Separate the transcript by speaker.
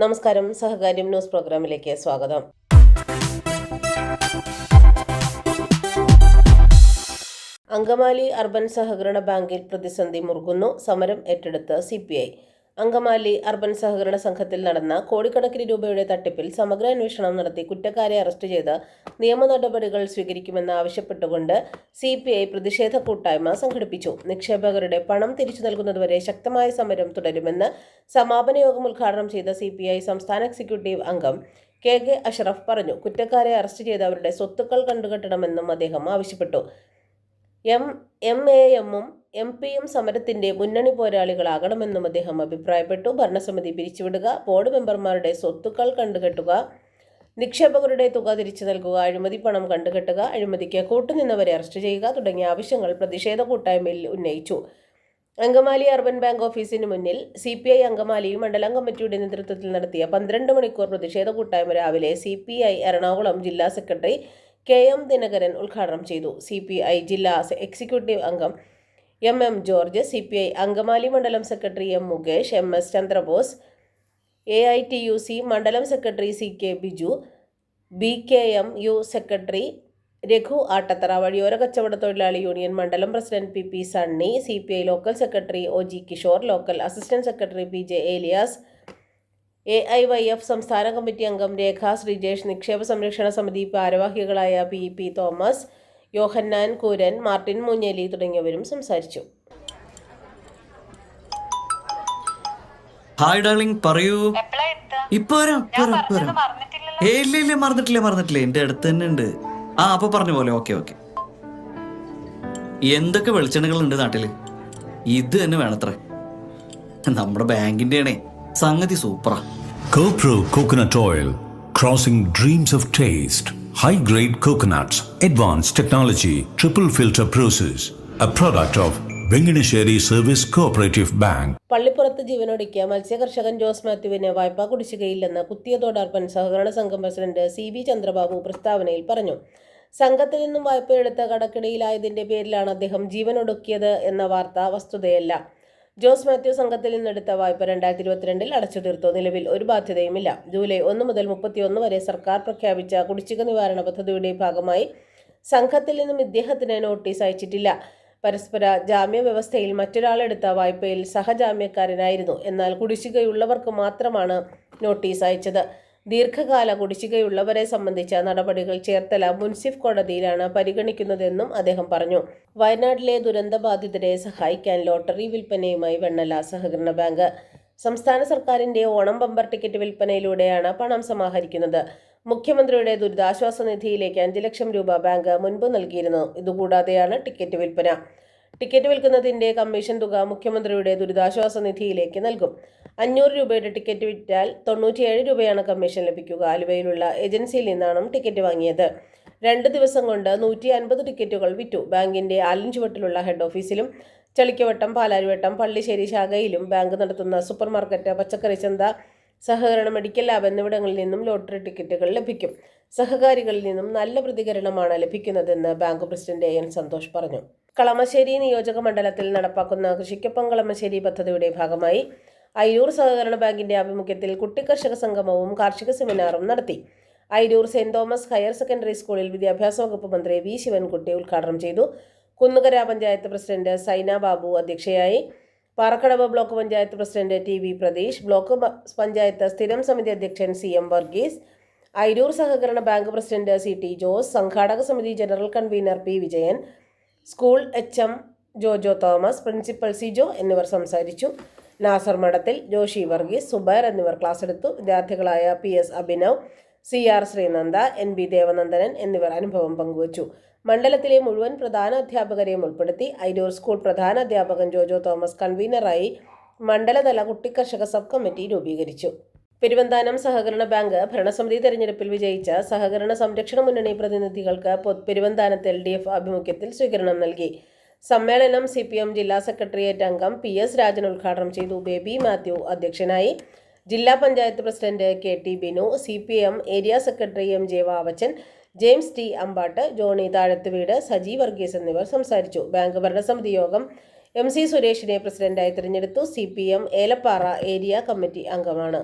Speaker 1: നമസ്കാരം. സഹകാര്യം ന്യൂസ് പ്രോഗ്രാമിലേക്ക് സ്വാഗതം. അങ്കമാലി അർബൻ സഹകരണ ബാങ്കിൽ പ്രതിസന്ധി മുറുകുന്നു. സമരം ഏറ്റെടുത്ത് സി അങ്കമാലി അർബൻ സഹകരണ സംഘത്തിൽ നടന്ന കോടിക്കണക്കിന് രൂപയുടെ തട്ടിപ്പിൽ സമഗ്ര അന്വേഷണം നടത്തി കുറ്റക്കാരെ അറസ്റ്റ് ചെയ്ത് നിയമ നടപടികൾ സ്വീകരിക്കുമെന്ന് ആവശ്യപ്പെട്ടുകൊണ്ട് സി പി ഐ പ്രതിഷേധ കൂട്ടായ്മ സംഘടിപ്പിച്ചു. നിക്ഷേപകരുടെ പണം തിരിച്ചു നൽകുന്നതുവരെ ശക്തമായ സമരം തുടരുമെന്ന് സമാപന യോഗം ഉദ്ഘാടനം ചെയ്ത സി സംസ്ഥാന എക്സിക്യൂട്ടീവ് അംഗം കെ കെ അഷറഫ് പറഞ്ഞു. കുറ്റക്കാരെ അറസ്റ്റ് ചെയ്ത് അവരുടെ സ്വത്തുക്കൾ കണ്ടുകെട്ടണമെന്നും അദ്ദേഹം ആവശ്യപ്പെട്ടു. എം എം എ എമ്മും എം പി പിയും സമരത്തിന്റെ മുന്നണി പോരാളികളാകണമെന്നും അദ്ദേഹം അഭിപ്രായപ്പെട്ടു. ഭരണസമിതി പിരിച്ചുവിടുക ബോർഡ് മെമ്പർമാരുടെ സ്വത്തുക്കൾ കണ്ടുകെട്ടുക നിക്ഷേപകരുടെ തുക തിരിച്ചു നൽകുക അഴിമതി പണം കണ്ടുകെട്ടുക അഴിമതിക്ക് കൂട്ടുനിന്നവരെ അറസ്റ്റ് ചെയ്യുക തുടങ്ങിയ ആവശ്യങ്ങൾ പ്രതിഷേധ കൂട്ടായ്മയിൽ ഉന്നയിച്ചു. അങ്കമാലി അർബൻ ബാങ്ക് ഓഫീസിന് മുന്നിൽ സി പി ഐ അങ്കമാലി മണ്ഡലം കമ്മിറ്റിയുടെ നേതൃത്വത്തിൽ നടത്തിയ പന്ത്രണ്ട് മണിക്കൂർ പ്രതിഷേധ കൂട്ടായ്മ രാവിലെ സി പി ഐ എറണാകുളം ജില്ലാ സെക്രട്ടറി കെ എം ദിനകരൻ ഉദ്ഘാടനം ചെയ്തു. സി പി ഐ ജില്ലാ എക്സിക്യൂട്ടീവ് അംഗം M M George C P I Angamaly മണ്ഡലം secretary M Mukesh M S Chandrabose A I T U C മണ്ഡലം secretary C K Biju B K M U secretary Raghu Attathara വഴിയോര കച്ചവട തൊഴിലാളി union മണ്ഡലം president P P Sunny C P I local secretary O G Kishore local assistant secretary P J Elias A I Y F സംസ്ഥാന committee അംഗം രേഖ ശ്രീജേഷ് നിക്ഷേപ സംരക്ഷണ സമിതി ഭാരവാഹികളായ P. P. Thomas Yohannan Kooran Martin Munjeli തുടങ്ങിയവരും സംസാരിച്ചു.
Speaker 2: Hi darling പറയൂ? ഇപ്പൊ ഇല്ല ഇല്ല മറന്നിട്ടില്ല മറന്നിട്ടില്ല. എന്റെ അടുത്ത് തന്നെ ഉണ്ട്. ആ അപ്പൊ പറഞ്ഞ പോലെ ഓക്കെ ഓക്കെ. എന്തൊക്കെ വെളിച്ചെണ്ണകൾ ഉണ്ട് നാട്ടിൽ? ഇത് തന്നെ വേണത്രേ. നമ്മുടെ ബാങ്കിന്റെ ആണേ സംഗതി സൂപ്പറാ
Speaker 3: CoPro Coconut Oil, crossing dreams of taste. High grade coconuts, advanced technology, triple filter process. A product of Venganesheri Service Cooperative Bank.
Speaker 1: പള്ളിപ്പുറത്ത് ജീവനൊടുക്കിയ മത്സ്യകർഷകൻ ജോസ് മാത്യുവിന് വായ്പാ കുടിശ്ശികയില്ലെന്ന് കുത്തിയതോട് അർപ്പൻ സഹകരണ സംഘം പ്രസിഡന്റ് സി വി ചന്ദ്രബാബു പ്രസ്താവനയിൽ പറഞ്ഞു സംഘത്തിൽ നിന്നും വായ്പയെടുത്ത കടക്കിടയിലായതിന്റെ പേരിലാണ് അദ്ദേഹം ജീവനൊടുക്കിയത് എന്ന വാർത്ത വസ്തുതയല്ല ജോസ് മാത്യു സംഘത്തിൽ നിന്നെടുത്ത വായ്പ രണ്ടായിരത്തി ഇരുപത്തിരണ്ടിൽ അടച്ചു തീർത്തു? നിലവിൽ ഒരു ബാധ്യതയുമില്ല. ജൂലൈ ഒന്ന് മുതൽ മുപ്പത്തിയൊന്ന് വരെ സർക്കാർ പ്രഖ്യാപിച്ച കുടിശ്ശിക നിവാരണ പദ്ധതിയുടെ ഭാഗമായി സംഘത്തിൽ നിന്നും ഇദ്ദേഹത്തിന് നോട്ടീസ് അയച്ചിട്ടില്ല. പരസ്പര ജാമ്യ വ്യവസ്ഥയിൽ മറ്റൊരാളെടുത്ത വായ്പയിൽ സഹജാമ്യക്കാരനായിരുന്നു. എന്നാൽ കുടിശ്ശികയുള്ളവർക്ക് മാത്രമാണ് നോട്ടീസ് അയച്ചത്. ദീർഘകാല കുടിശ്ശികയുള്ളവരെ സംബന്ധിച്ച നടപടികൾ ചേർത്തല മുൻസിഫ് കോടതിയിലാണ് പരിഗണിക്കുന്നതെന്നും അദ്ദേഹം പറഞ്ഞു. വയനാട്ടിലെ ദുരന്തബാധിതരെ സഹായിക്കാൻ ലോട്ടറി വിൽപ്പനയുമായി വെണ്ണല സഹകരണ ബാങ്ക്. സംസ്ഥാന സർക്കാരിന്റെ ഓണം ബമ്പർ ടിക്കറ്റ് വിൽപ്പനയിലൂടെയാണ് പണം സമാഹരിക്കുന്നത്. മുഖ്യമന്ത്രിയുടെ ദുരിതാശ്വാസ നിധിയിലേക്ക് അഞ്ച് ലക്ഷം രൂപ ബാങ്ക് മുൻപ് നൽകിയിരുന്നു. ഇതുകൂടാതെയാണ് ടിക്കറ്റ് വിൽപ്പന. ടിക്കറ്റ് വിൽക്കുന്നതിന്റെ കമ്മീഷൻ തുക മുഖ്യമന്ത്രിയുടെ ദുരിതാശ്വാസ നിധിയിലേക്ക് നൽകും. അഞ്ഞൂറ് രൂപയുടെ ടിക്കറ്റ് വിറ്റാൽ തൊണ്ണൂറ്റിയേഴ് രൂപയാണ് കമ്മീഷൻ ലഭിക്കുക. ആലുവയിലുള്ള ഏജൻസിയിൽ നിന്നാണ് ടിക്കറ്റ് വാങ്ങിയത്. രണ്ട് ദിവസം കൊണ്ട് നൂറ്റി അൻപത് ടിക്കറ്റുകൾ വിറ്റു. ബാങ്കിന്റെ ആലിഞ്ചുവട്ടിലുള്ള ഹെഡ് ഓഫീസിലും ചളിക്കവട്ടം പാലാരിവട്ടം പള്ളിശ്ശേരി ശാഖയിലും ബാങ്ക് നടത്തുന്ന സൂപ്പർ മാർക്കറ്റ് പച്ചക്കറി ചന്ത സഹകരണ മെഡിക്കൽ ലാബ് എന്നിവിടങ്ങളിൽ നിന്നും ലോട്ടറി ടിക്കറ്റുകൾ ലഭിക്കും. സഹകാരികളിൽ നിന്നും നല്ല പ്രതികരണമാണ് ലഭിക്കുന്നതെന്ന് bank president A N Santhosh പറഞ്ഞു. കളമശ്ശേരി നിയോജക മണ്ഡലത്തിൽ നടപ്പാക്കുന്ന കൃഷിക്കൊപ്പം കളമശ്ശേരി പദ്ധതിയുടെ ഭാഗമായി അയ്യൂർ സഹകരണ ബാങ്കിന്റെ ആഭിമുഖ്യത്തിൽ കുട്ടിക്കർഷക സംഗമവും കാർഷിക സെമിനാറും നടത്തി. Ayyur saint Thomas higher secondary സ്കൂളിൽ വിദ്യാഭ്യാസ വകുപ്പ് മന്ത്രി വി ശിവൻകുട്ടി ഉദ്ഘാടനം ചെയ്തു. കുന്നുകര പഞ്ചായത്ത് പ്രസിഡന്റ് സൈന ബാബു അധ്യക്ഷയായി. Parakkadavu block panchayat president T V Pratheesh block panchayat സ്ഥിരം സമിതി അധ്യക്ഷൻ സി എം വർഗീസ് അയിരൂർ സഹകരണ bank president C T Jose സംഘാടക സമിതി general convener P Vijayan school H M Jojo Thomas principal C Jo എന്നിവർ സംസാരിച്ചു. നാസർ മഠത്തിൽ ജോഷി വർഗീസ് സുബൈർ എന്നിവർ ക്ലാസ് എടുത്തു. വിദ്യാർത്ഥികളായ P S Abhinav C R Sreenanda N B Devanandanan എന്നിവർ അനുഭവം പങ്കുവച്ചു. മണ്ഡലത്തിലെ മുഴുവൻ പ്രധാന അധ്യാപകരെയും ഉൾപ്പെടുത്തി ഐരൂർ സ്കൂൾ പ്രധാന അധ്യാപകൻ ജോജോ തോമസ് കൺവീനറായി മണ്ഡലതല കുട്ടിക്കർഷക സബ് കമ്മിറ്റി രൂപീകരിച്ചു. പെരുവന്താനം സഹകരണ ബാങ്ക് ഭരണസമിതി തെരഞ്ഞെടുപ്പിൽ വിജയിച്ച സഹകരണ സംരക്ഷണ മുന്നണി പ്രതിനിധികൾക്ക് പെരുവന്താനത്ത് എൽ ഡി എഫ് ആഭിമുഖ്യത്തിൽ സ്വീകരണം നൽകി. സമ്മേളനം സി പി എം ജില്ലാ സെക്രട്ടേറിയറ്റ് അംഗം പി എസ് രാജൻ ഉദ്ഘാടനം ചെയ്തു. ബേബി മാത്യു അധ്യക്ഷനായി ജില്ലാ panchayat president K T Binu C P M area secretary M J Vavachan James T Ambattu Johnny Thazhathuveedu Saji Varghese എന്നിവർ സംസാരിച്ചു. ബാങ്ക് ഭരണസമിതി യോഗം എം സി സുരേഷിനെ പ്രസിഡന്റായി തിരഞ്ഞെടുത്തു. C P M Elappara area committee അംഗമാണ്.